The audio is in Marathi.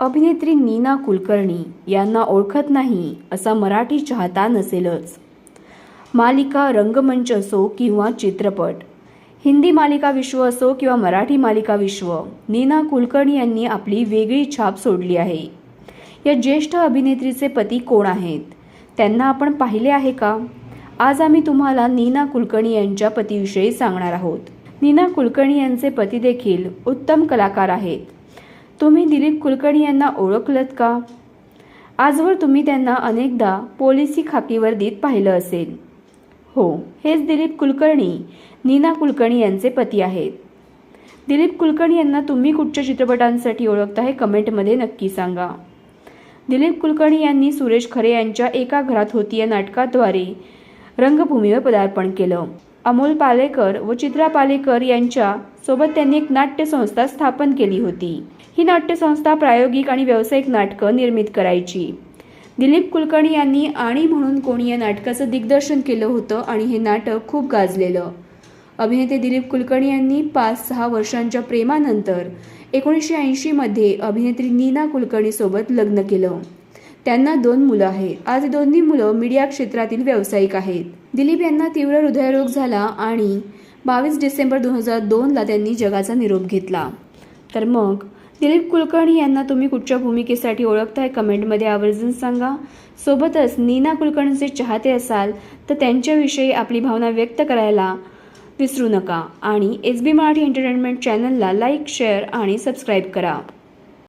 अभिनेत्री नीना कुलकर्णी यांना ओळखत नाही असा मराठी चाहता नसेलच. मालिका रंगमंच असो किंवा चित्रपट. हिंदी मालिका विश्व असो किंवा मराठी मालिका विश्व नीना कुलकर्णी यांनी आपली वेगळी छाप सोडली आहे. या ज्येष्ठ अभिनेत्रीचे पती कोण आहेत? त्यांना आपण पाहिले आहे का? आज आम्ही तुम्हाला नीना कुलकर्णी यांच्या पतीविषयी सांगणार आहोत. नीना कुलकर्णी यांचे पती देखील उत्तम कलाकार आहेत. तुम्ही दिलीप कुलकर्णी यांना ओळखलत का? आजवर तुम्ही त्यांना अनेकदा पोलिसी खाकी वर्दीत पाहिलं असेल. हो हेच दिलीप कुलकर्णी नीना कुलकर्णी यांचे पती आहेत. दिलीप कुलकर्णी यांना तुम्ही कुठच्या चित्रपटांसाठी ओळखता हे कमेंटमध्ये नक्की सांगा. दिलीप कुलकर्णी यांनी सुरेश खरे यांच्या एका घरात होती या नाटकाद्वारे रंगभूमीवर पदार्पण केलं. अमोल पालेकर व चित्रा पालेकर यांच्या सोबत त्यांनी एक नाट्यसंस्था स्थापन केली होती. ही नाट्यसंस्था प्रायोगिक आणि व्यावसायिक नाटकं निर्मित करायची. दिलीप कुलकर्णी यांनी आणि म्हणून कोणी या नाटकाचं दिग्दर्शन केलं होतं आणि हे नाटक खूप गाजलेलं. अभिनेते दिलीप कुलकर्णी यांनी पाच सहा वर्षांच्या प्रेमानंतर एकोणीसशे ऐंशीमध्ये अभिनेत्री नीना कुलकर्णीसोबत लग्न केलं. त्यांना दोन मुलं आहेत. आज दोन्ही मुलं मीडिया क्षेत्रातील व्यावसायिक आहेत. दिलीप यांना तीव्र हृदयरोग झाला आणि बावीस डिसेंबर दोन हजार दोनला त्यांनी जगाचा निरोप घेतला. तर मग दिलीप कुलकर्णी यांना तुम्ही कुठच्या भूमिकेसाठी ओळखताय? कमेंटमध्ये आवर्जून सांगा. सोबतच नीना कुलकर्णीचे चाहते असाल तर त्यांच्याविषयी आपली भावना व्यक्त करायला विसरू नका. आणि एस बी मराठी एंटरटेनमेंट चॅनलला लाईक शेअर आणि सबस्क्राईब करा.